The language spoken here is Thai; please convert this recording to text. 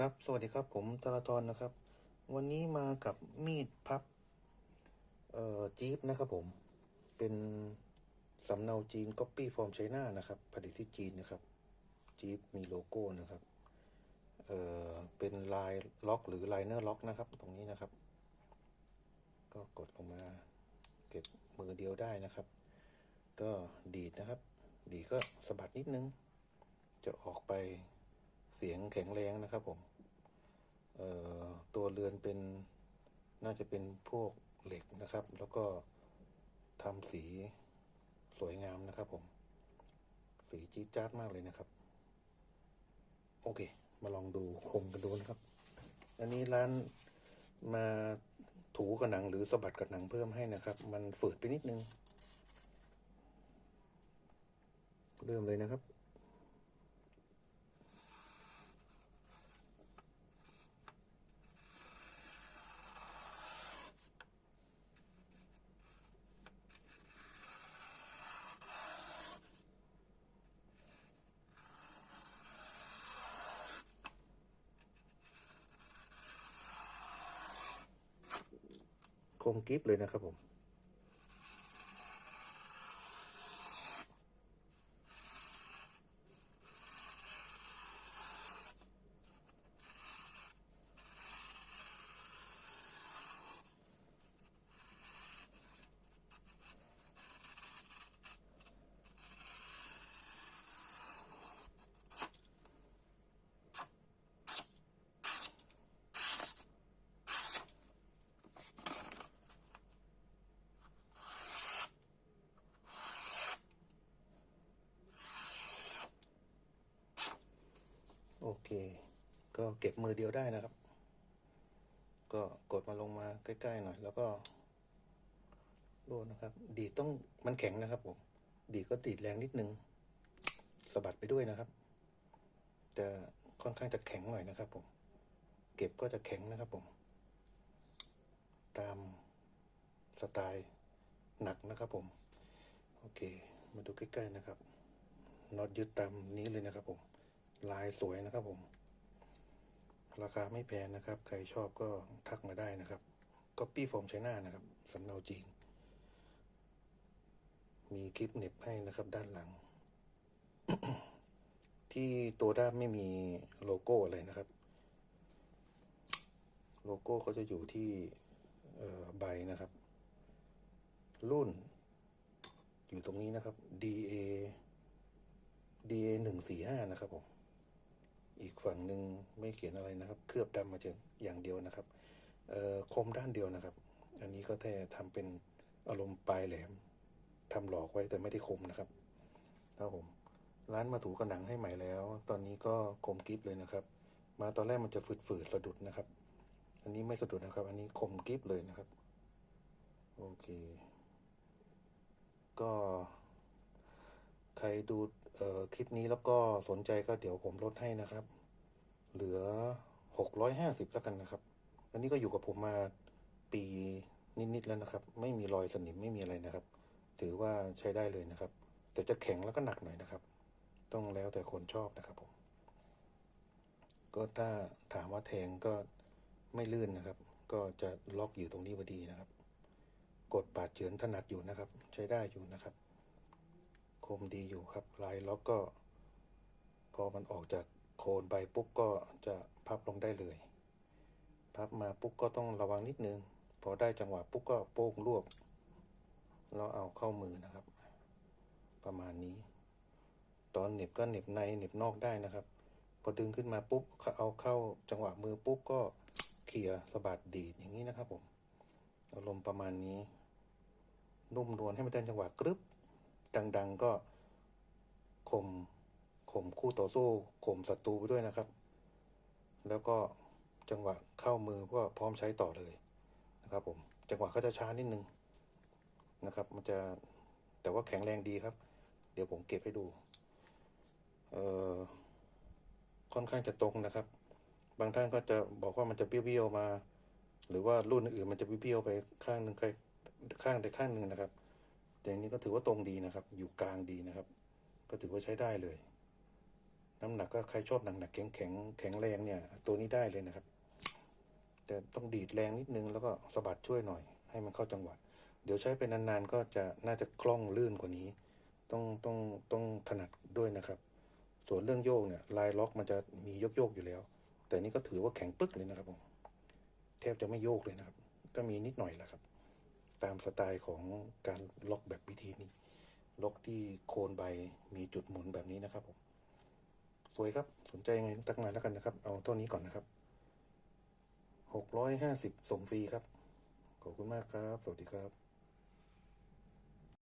ครับ สวัสดีครับ ผมตราธรนะครับ วันนี้มากับมีดพับ เอ่อจี๊ปนะครับผม เป็นสำเนาจีน Copy from China นะครับ ผลิตที่จีนนะครับ จี๊ปมีโลโก้นะครับ เอ่อ เป็นลายล็อกหรือไลเนอร์ล็อกนะครับ ตรงนี้นะครับ ก็กดลงมา เก็บมือเดียวได้นะครับ ก็ดีดนะครับ ดีก็สะบัดนิดนึง จะออกไป เสียงแข็งแรงนะครับผมเอ่อตัวเรือนเป็นน่าจะเป็นพวกเหล็กนะครับ แล้วก็ทำสีสวยงามนะครับผม สีจี๊ดจ๊าดมากเลยนะครับ โอเค มาลองดูคมกันดูนะครับ อันนี้ร้านมาถูกับหนังหรือสะบัดกับหนังเพิ่มให้นะครับ มันฝืดไปนิดนึง เริ่มเลยนะครับ คมกิฟเลยนะครับผม โอเค ก็เก็บมือเดียวได้นะครับ ก็กดมาลงมาใกล้ๆหน่อย แล้วก็รูดนะครับ ดีต้องมันแข็งนะครับผม ดีก็ดีดแรงนิดนึงสะบัดไปด้วยนะครับ จะค่อนข้างจะแข็งหน่อยนะครับผม เก็บก็จะแข็งนะครับผม ตามสไตล์หนักนะครับผม โอเค มาดูใกล้ๆนะครับน็อตยึดตามนี้เลยนะครับผม ลายสวยนะครับผม ราคาไม่แพงนะครับ ใครชอบก็ทักมาได้นะครับ Copy from China นะครับสำเนาจีน มีคลิปเน็บให้นะครับด้านหลัง ที่ตัวด้ามไม่มีโลโก้อะไรนะครับ โลโก้เขาจะอยู่ที่ใบนะครับ รุ่น อยู่ตรงนี้นะครับ DA DA หนึ่งสี่ห้านะครับผม อีกฝั่งหนึ่งไม่เขียนอะไรนะครับ เคลือบดำมาเจออย่างเดียวนะครับเออคมด้านเดียวนะครับ อันนี้ก็แค่ทำเป็นอารมณ์ปลายแหลมทำหลอกไว้แต่ไม่ได้คมนะครับครับผมร้านมาถูกระหนังให้ใหม่แล้ว ตอนนี้ก็คมกริฟเลยนะครับ มาตอนแรกมันจะฝืดๆสะดุดนะครับ อันนี้ไม่สะดุดนะครับ อันนี้คมกริฟเลยนะครับ โอเค ก็ รดูเอ่อคลิปนี้แล้วก็สนใจก็เดี๋ยวผมลดให้นะครับ เหลือหกร้อยห้าสิบแล้วกันนะครับ อันนี้ก็อยู่กับผมมาปีนิดๆแล้วนะครับ ไม่มีรอยสนิมไม่มีอะไรนะครับ ถือว่าใช้ได้เลยนะครับ แต่จะแข็งแล้วก็หนักหน่อยนะครับ ต้องแล้วแต่คนชอบนะครับผมก็ถ้าถามว่าแทงก็ไม่ลื่นนะครับ ก็จะล็อกอยู่ตรงนี้พอดีนะครับ กดปาดเฉือนถนัดอยู่นะครับ ใช้ได้อยู่นะครับ คมดีอยู่ครับลายล็อกก็ พอมันออกจากโคนไปปุ๊บก็จะพับลงได้เลย พับมาปุ๊บก็ต้องระวังนิดนึง พอได้จังหวะปุ๊บก็โป้งรวบแล้วเอาเข้ามือนะครับ ประมาณนี้ ตอนเหน็บก็เหน็บในเหน็บนอกได้นะครับ พอดึงขึ้นมาปุ๊บเอาเข้าจังหวะมือปุ๊บก็เคลียสะบัดดีดอย่างนี้นะครับผมอารมณ์ประมาณนี้ นุ่มนวลให้มันได้จังหวะกรึบ ดัง ๆ ก็ข่มข่มคู่ต่อสู้ข่มศัตรูไปด้วยนะครับ แล้วก็จังหวะเข้ามือก็พร้อมใช้ต่อเลยนะครับ ผม จังหวะก็จะช้านิดนึงนะครับ มันจะแต่ว่าแข็งแรงดีครับ เดี๋ยวผมเก็บให้ดูเอ่อค่อนข้างจะตรงนะครับ บางท่านก็จะบอกว่ามันจะเบี้ยวๆมา หรือว่ารุ่นอื่นมันจะเบี้ยวๆไปข้างหนึ่งข้างใดข้างหนึ่งนะครับ แต่อันนี้ก็ถือว่าตรงดีนะครับ อยู่กลางดีนะครับ ก็ถือว่าใช้ได้เลย น้ำหนักก็ใครชอบหนักหนักแข็งแข็งแข็งแรงเนี่ย ตัวนี้ได้เลยนะครับ แต่ต้องดีดแรงนิดนึงแล้วก็สะบัดช่วยหน่อย ให้มันเข้าจังหวะ เดี๋ยวใช้ไปนานๆ ก็จะน่าจะคล่องลื่นกว่านี้ ต้องต้องต้องถนัดด้วยนะครับ ส่วนเรื่องโยกเนี่ยลายล็อกมันจะมีโยกโยกๆอยู่แล้ว แต่นี่ก็ถือว่าแข็งปึ๊กเลยนะครับผมแทบจะไม่โยกเลยนะครับ ก็มีนิดหน่อยแหละครับ ตามสไตล์ของการล็อกแบบวิธีนี้ ล็อกที่โคนใบมีจุดหมุนแบบนี้นะครับผม สวยครับ สนใจยังไงตักมาแล้วกันนะครับ เอาเท่านี้ก่อนนะครับหกร้อยห้าสิบส่งฟรีครับ ขอบคุณมากครับ สวัสดีครับ